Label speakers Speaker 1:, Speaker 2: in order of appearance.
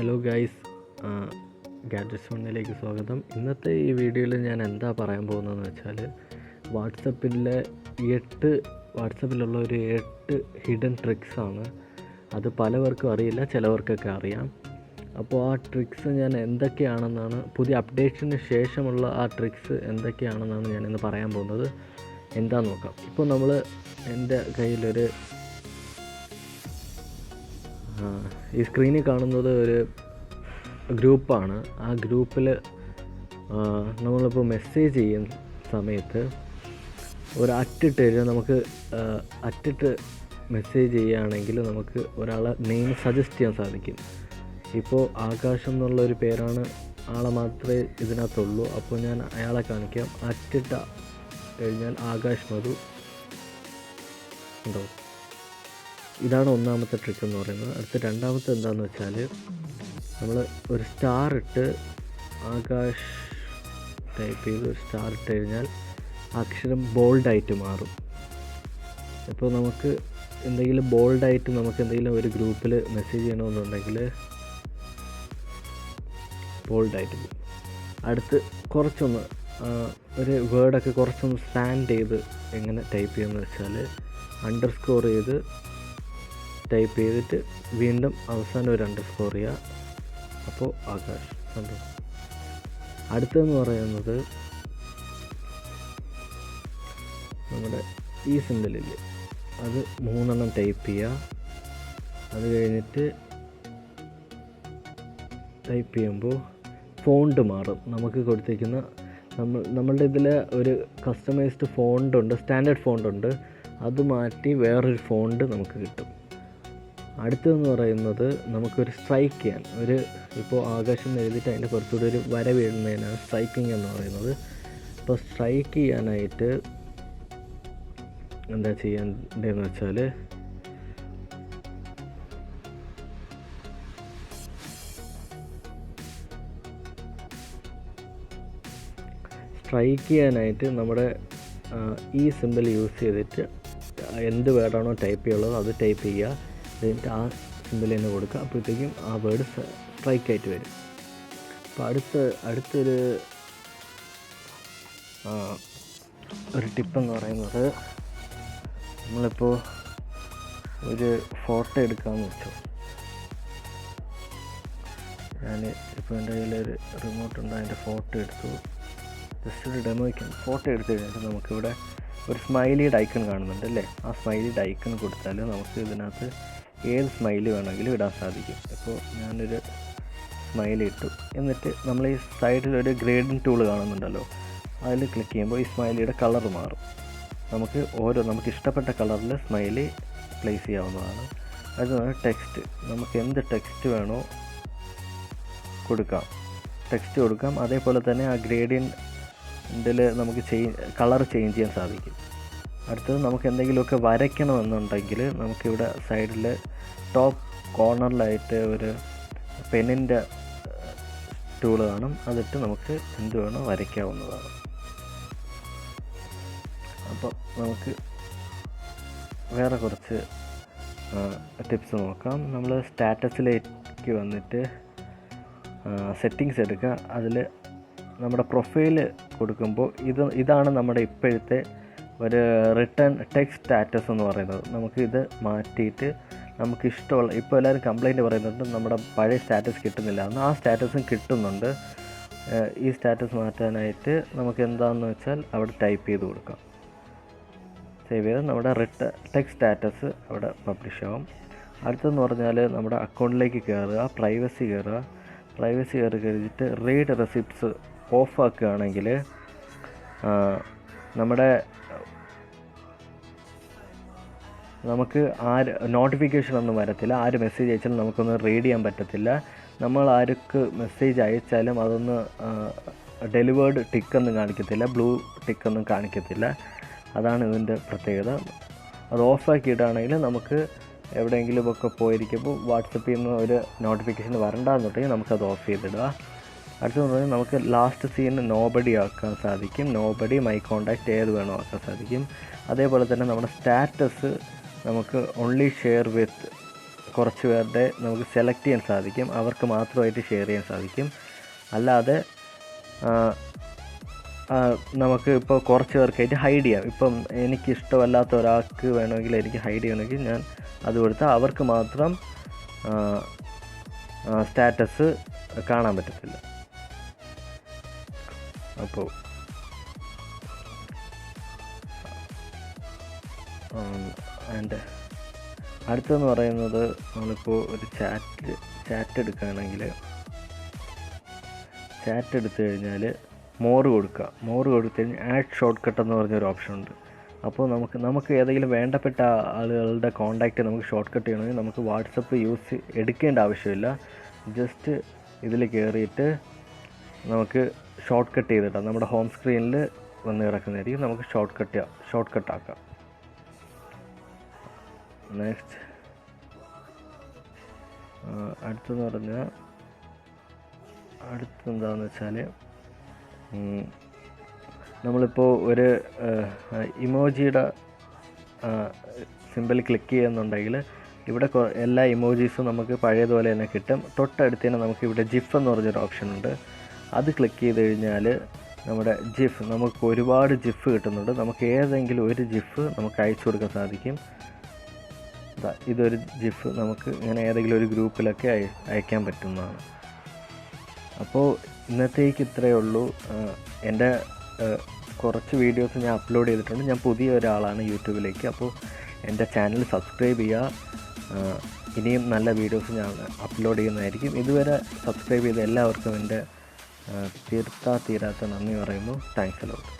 Speaker 1: Hello guys gadgets വണ്ണിലേക്ക് സ്വാഗതം. ഇന്നത്തെ ഈ വീഡിയോയിൽ ഞാൻ എന്താ പറയാൻ പോകുന്നതെന്ന് വെച്ചാൽ വാട്സപ്പിലെ എട്ട് വാട്സപ്പിലുള്ള ഒരു എട്ട് ഹിഡൻ ട്രിക്സാണ് അത് പലവർക്കും അറിയില്ല ചിലവർക്കൊക്കെ അറിയാം. അപ്പോൾ ആ ട്രിക്സ് ഞാൻ എന്തൊക്കെയാണെന്നാണ് പുതിയ അപ്ഡേഷന് ശേഷമുള്ള ആ ട്രിക്സ് എന്തൊക്കെയാണെന്നാണ് ഞാനിന്ന് പറയാൻ പോകുന്നത്. എന്താ നോക്കാം. ഇപ്പോൾ നമ്മൾ എന്റെ കയ്യിലൊരു ഈ സ്ക്രീനിൽ കാണുന്നത് ഒരു ഗ്രൂപ്പാണ്. ആ ഗ്രൂപ്പിൽ നമ്മളിപ്പോൾ മെസ്സേജ് ചെയ്യുന്ന സമയത്ത് ഒരു അറ്റിട്ട് കഴിഞ്ഞാൽ നമുക്ക് അറ്റിട്ട് മെസ്സേജ് ചെയ്യുകയാണെങ്കിൽ നമുക്ക് ഒരാളെ നെയിം സജസ്റ്റ് ചെയ്യാൻ സാധിക്കും. ഇപ്പോൾ ആകാശം എന്നുള്ള ഒരു പേരാണ് ആളെ മാത്രമേ ഇതിനകത്തുള്ളൂ. അപ്പോൾ ഞാൻ അയാളെ കാണിക്കാം. അറ്റിട്ട കഴിഞ്ഞാൽ ആകാശ് മധു ഉണ്ടോ ഇതാണ് ഒന്നാമത്തെ ട്രിക്ക് എന്ന് പറയുന്നത്. അടുത്ത രണ്ടാമത്തെ എന്താണെന്ന് വെച്ചാൽ നമ്മൾ ഒരു സ്റ്റാർ ഇട്ട് ആകാശ് ടൈപ്പ് ചെയ്ത് ഒരു സ്റ്റാർ ഇട്ട് കഴിഞ്ഞാൽ അക്ഷരം ബോൾഡായിട്ട് മാറും. ഇപ്പോൾ നമുക്ക് എന്തെങ്കിലും ബോൾഡായിട്ട് നമുക്ക് എന്തെങ്കിലും ഒരു ഗ്രൂപ്പിൽ മെസ്സേജ് ചെയ്യണമെന്നുണ്ടെങ്കിൽ ബോൾഡായിട്ട് അടുത്ത് കുറച്ചൊന്ന് ഒരു വേർഡൊക്കെ കുറച്ചൊന്ന് സ്റ്റാൻഡ് ചെയ്ത് എങ്ങനെ ടൈപ്പ് ചെയ്യുമെന്ന് വെച്ചാൽ അണ്ടർ സ്കോർ ചെയ്ത് ടൈപ്പ് ചെയ്തിട്ട് വീണ്ടും അവസാനം ഒരു അണ്ടർ സ്കോർ ചെയ്യുക അപ്പോൾ ആകാശ് കണ്ടോ? അടുത്തതെന്ന് പറയുന്നത് നമ്മുടെ ഈ സിമ്പിളില്ലേ അത് മൂന്നെണ്ണം ടൈപ്പ് ചെയ്യുക അത് കഴിഞ്ഞിട്ട് ടൈപ്പ് ചെയ്യുമ്പോൾ ഫോണ്ട് മാറും. നമുക്ക് കൊടുത്തിരിക്കുന്ന നമ്മൾ നമ്മളുടെ ഇതിൽ ഒരു കസ്റ്റമൈസ്ഡ് ഫോണ്ട് ഉണ്ട് സ്റ്റാൻഡേർഡ് ഫോണ്ട് ഉണ്ട്. അത് മാറ്റി വേറൊരു ഫോണ്ട് നമുക്ക് കിട്ടും. അടുത്തതെന്ന് പറയുന്നത് നമുക്കൊരു സ്ട്രൈക്ക് ചെയ്യാൻ ഒരു ഇപ്പോൾ ആകാശം എഴുതിയിട്ട് അതിന്റെ കുറച്ചുകൂടി ഒരു വര വീഴുന്നതിനാണ് സ്ട്രൈക്കിംഗ് എന്ന് പറയുന്നത്. അപ്പോൾ സ്ട്രൈക്ക് ചെയ്യാനായിട്ട് എന്താ ചെയ്യേണ്ടതെന്ന് വെച്ചാൽ സ്ട്രൈക്ക് ചെയ്യാനായിട്ട് നമ്മുടെ ഈ സിമ്പിൾ യൂസ് ചെയ്തിട്ട് എന്ത് വേർഡാണോ ടൈപ്പ് ചെയ്യുള്ളത് അത് ടൈപ്പ് ചെയ്യുക. എന്നിട്ട് ആ സിമ്പിൾ തന്നെ കൊടുക്കുക. അപ്പോഴത്തേക്കും ആ വേർഡ് സ്ട്രൈക്ക് ആയിട്ട് വരും. അപ്പോൾ അടുത്ത അടുത്തൊരു ഒരു ടിപ്പെന്ന് പറയുന്നത് നമ്മളിപ്പോൾ ഒരു ഫോട്ടോ എടുക്കാമെന്ന് വെച്ചോ. ഞാൻ ഇപ്പോൾ എന്റെ കയ്യിലൊരു റിമോട്ട് ഉണ്ട് അതിന്റെ ഫോട്ടോ എടുത്തു. ജസ്റ്റ് ഒരു ഡെമോയ്ക്ക് ഫോട്ടോ എടുത്തു കഴിഞ്ഞിട്ട് നമുക്കിവിടെ ഒരു സ്മൈലിയുടെ ഐക്കൺ കാണുന്നുണ്ട് അല്ലേ? ആ സ്മൈലിയുടെ ഐക്കൺ കൊടുത്താൽ നമുക്ക് ഇതിനകത്ത് ഏത് സ്മൈൽ വേണമെങ്കിലും ഇടാൻ സാധിക്കും. ഇപ്പോൾ ഞാനൊരു സ്മൈൽ ഇട്ടു. എന്നിട്ട് നമ്മൾ ഈ സൈഡിൽ ഒരു ഗ്രേഡിങ് ടൂൾ കാണുന്നുണ്ടല്ലോ. അതിൽ ക്ലിക്ക് ചെയ്യുമ്പോൾ ഈ സ്മൈലിയുടെ കളർ മാറും. നമുക്ക് ഓരോ നമുക്ക് ഇഷ്ടപ്പെട്ട കളറിൽ സ്മൈലി പ്ലേസ് ചെയ്യാവുന്നതാണ്. അതുപോലെ ടെക്സ്റ്റ് നമുക്ക് എന്ത് ടെക്സ്റ്റ് വേണോ കൊടുക്കാം. ടെക്സ്റ്റ് കൊടുക്കാം. അതേപോലെ തന്നെ ആ ഗ്രേഡിയന്റിൽ നമുക്ക് ചെയ് കളർ ചേഞ്ച് ചെയ്യാൻ സാധിക്കും. അടുത്തത് നമുക്ക് എന്തെങ്കിലുമൊക്കെ വരയ്ക്കണമെന്നുണ്ടെങ്കിൽ നമുക്കിവിടെ സൈഡിൽ ടോപ്പ് കോർണറിലായിട്ട് ഒരു പെന്നിന്റെ ടൂൾ കാണും. അതിട്ട് നമുക്ക് എന്ത് വേണോ വരയ്ക്കാവുന്നതാണ്. അപ്പോൾ നമുക്ക് വേറെ കുറച്ച് ടിപ്സ് നോക്കാം. നമ്മൾ സ്റ്റാറ്റസിലേക്ക് വന്നിട്ട് സെറ്റിങ്സ് എടുക്കുക. അതിൽ നമ്മുടെ പ്രൊഫൈൽ കൊടുക്കുമ്പോൾ ഇത് ഇതാണ് നമ്മുടെ ഇപ്പോഴത്തെ ഒരു റിട്ടേൺ ടെക്സ്റ്റ് സ്റ്റാറ്റസ് എന്ന് പറയുന്നത് നമുക്കിത് മാറ്റിയിട്ട് നമുക്ക് ഇഷ്ടമുള്ള ഇപ്പോൾ എല്ലാവരും കംപ്ലയിന്റ് പറയുന്നുണ്ട് നമ്മുടെ പഴയ സ്റ്റാറ്റസ് കിട്ടുന്നില്ല. എന്ന് ആ സ്റ്റാറ്റസും കിട്ടുന്നുണ്ട്. ഈ സ്റ്റാറ്റസ് മാറ്റാനായിട്ട് നമുക്ക് എന്താണെന്ന് വെച്ചാൽ അവിടെ ടൈപ്പ് ചെയ്ത് കൊടുക്കാം. സേവ് ചെയ്ത് നമ്മുടെ റിട്ട ടെക്സ്റ്റ് സ്റ്റാറ്റസ് അവിടെ പബ്ലിഷ് ആവും. അടുത്തെന്ന് പറഞ്ഞാൽ നമ്മുടെ അക്കൗണ്ടിലേക്ക് കയറുക പ്രൈവസി കയറുക. പ്രൈവസി കയറി കഴിഞ്ഞിട്ട് റീഡ് റെസിപ്റ്റ്സ് ഓഫ് ആക്കുകയാണെങ്കിൽ നമ്മുടെ നമുക്ക് ആര് നോട്ടിഫിക്കേഷൻ ഒന്നും വരത്തില്ല. ആര് മെസ്സേജ് അയച്ചാലും നമുക്കൊന്ന് റീഡ് ചെയ്യാൻ പറ്റത്തില്ല. നമ്മൾ ആർക്ക് മെസ്സേജ് അയച്ചാലും അതൊന്ന് ഡെലിവേർഡ് ടിക്കൊന്നും കാണിക്കത്തില്ല. ബ്ലൂ ടിക്കൊന്നും കാണിക്കത്തില്ല. അതാണ് ഇതിന്റെ പ്രത്യേകത. അത് ഓഫാക്കിയിട്ടാണെങ്കിൽ നമുക്ക് എവിടെയെങ്കിലും ഒക്കെ പോയിരിക്കുമ്പോൾ വാട്സപ്പിൽ നിന്ന് ഒരു നോട്ടിഫിക്കേഷൻ വരണ്ടെന്നുണ്ടെങ്കിൽ നമുക്കത് ഓഫ് ചെയ്തിടുക. അടുത്തെന്ന് പറഞ്ഞാൽ നമുക്ക് ലാസ്റ്റ് സീൻ നോബഡി ആക്കാൻ സാധിക്കും. നോബഡി മൈ കോണ്ടാക്റ്റ് ഏത് വേണോ ആക്കാൻ സാധിക്കും. അതേപോലെ തന്നെ നമ്മുടെ സ്റ്റാറ്റസ് നമുക്ക് ഓൺലി ഷെയർ വിത്ത് കുറച്ച് പേരുടെ നമുക്ക് സെലക്ട് ചെയ്യാൻ സാധിക്കും. അവർക്ക് മാത്രമായിട്ട് ഷെയർ ചെയ്യാൻ സാധിക്കും. അല്ലാതെ നമുക്ക് ഇപ്പോൾ കുറച്ച് പേർക്കായിട്ട് ഹൈഡ് ചെയ്യാം. ഇപ്പം എനിക്ക് ഇഷ്ടമല്ലാത്ത ഒരാൾക്ക് വേണമെങ്കിൽ എനിക്ക് ഹൈഡ് ചെയ്യണമെങ്കിൽ ഞാൻ അത് കൊടുത്താൽ അവർക്ക് മാത്രം സ്റ്റാറ്റസ് കാണാൻ പറ്റത്തില്ല. അപ്പോൾ ആൻഡ് അടുത്തെന്ന് പറയുന്നത് നമ്മളിപ്പോൾ ഒരു ചാറ്റ് ചാറ്റ് എടുക്കുകയാണെങ്കിൽ ചാറ്റ് എടുത്തു കഴിഞ്ഞാൽ മോറ് കൊടുക്കുക. മോറ് കൊടുത്തു കഴിഞ്ഞാൽ ആഡ് ഷോർട്ട് കട്ട് എന്ന് പറഞ്ഞൊരു ഓപ്ഷൻ ഉണ്ട്. അപ്പോൾ നമുക്ക് നമുക്ക് ഏതെങ്കിലും വേണ്ടപ്പെട്ട ആളുകളുടെ കോണ്ടാക്റ്റ് നമുക്ക് ഷോർട്ട് കട്ട് ചെയ്യണമെങ്കിൽ നമുക്ക് വാട്സപ്പ് യൂസ് എടുക്കേണ്ട ആവശ്യമില്ല. ജസ്റ്റ് ഇതിൽ കയറിയിട്ട് നമുക്ക് ഷോർട്ട് കട്ട് ചെയ്തിട്ടാണ് നമ്മുടെ ഹോം സ്ക്രീനിൽ വന്ന് കിടക്കുന്നതായിരിക്കും. നമുക്ക് ഷോർട്ട് കട്ട് ഷോർട്ട് കട്ട് ആക്കാം. നെക്സ്റ്റ് അടുത്തെന്ന് പറഞ്ഞാൽ അടുത്തെന്താണെന്ന് വെച്ചാൽ നമ്മളിപ്പോൾ ഒരു ഇമോജിയുടെ സിമ്പിൾ ക്ലിക്ക് ചെയ്യുന്നുണ്ടെങ്കിൽ ഇവിടെ എല്ലാ ഇമോജീസും നമുക്ക് പഴയതുപോലെ തന്നെ കിട്ടും. തൊട്ടടുത്ത് തന്നെ നമുക്ക് ഇവിടെ ജിഫ് എന്ന് പറഞ്ഞൊരു ഓപ്ഷൻ ഉണ്ട്. അത് ക്ലിക്ക് ചെയ്ത് കഴിഞ്ഞാൽ നമ്മുടെ ജിഫ് നമുക്ക് ഒരുപാട് ജിഫ് കിട്ടുന്നുണ്ട്. നമുക്ക് ഏതെങ്കിലും ഒരു ജിഫ് നമുക്ക് അയച്ചു കൊടുക്കാൻ സാധിക്കും. ഇതൊരു ജിഫ് നമുക്ക് ഇങ്ങനെ ഏതെങ്കിലും ഒരു ഗ്രൂപ്പിലൊക്കെ അയക്കാൻ പറ്റുന്നതാണ്. അപ്പോൾ ഇന്നത്തേക്ക് ഇത്രയേ ഉള്ളൂ. എന്റെ കുറച്ച് വീഡിയോസ് ഞാൻ അപ്ലോഡ് ചെയ്തിട്ടുണ്ട്. ഞാൻ പുതിയ ഒരാളാണ് യൂട്യൂബിലേക്ക്. അപ്പോൾ എന്റെ ചാനൽ സബ്സ്ക്രൈബ് ചെയ്യുക. ഇനിയും നല്ല വീഡിയോസ് ഞാൻ അപ്ലോഡ് ചെയ്യുന്നതായിരിക്കും. ഇതുവരെ സബ്സ്ക്രൈബ് ചെയ്ത എല്ലാവർക്കും എന്റെ തീർത്താ തീരാത്ത നന്ദി പറയുന്നു. Thanks a lot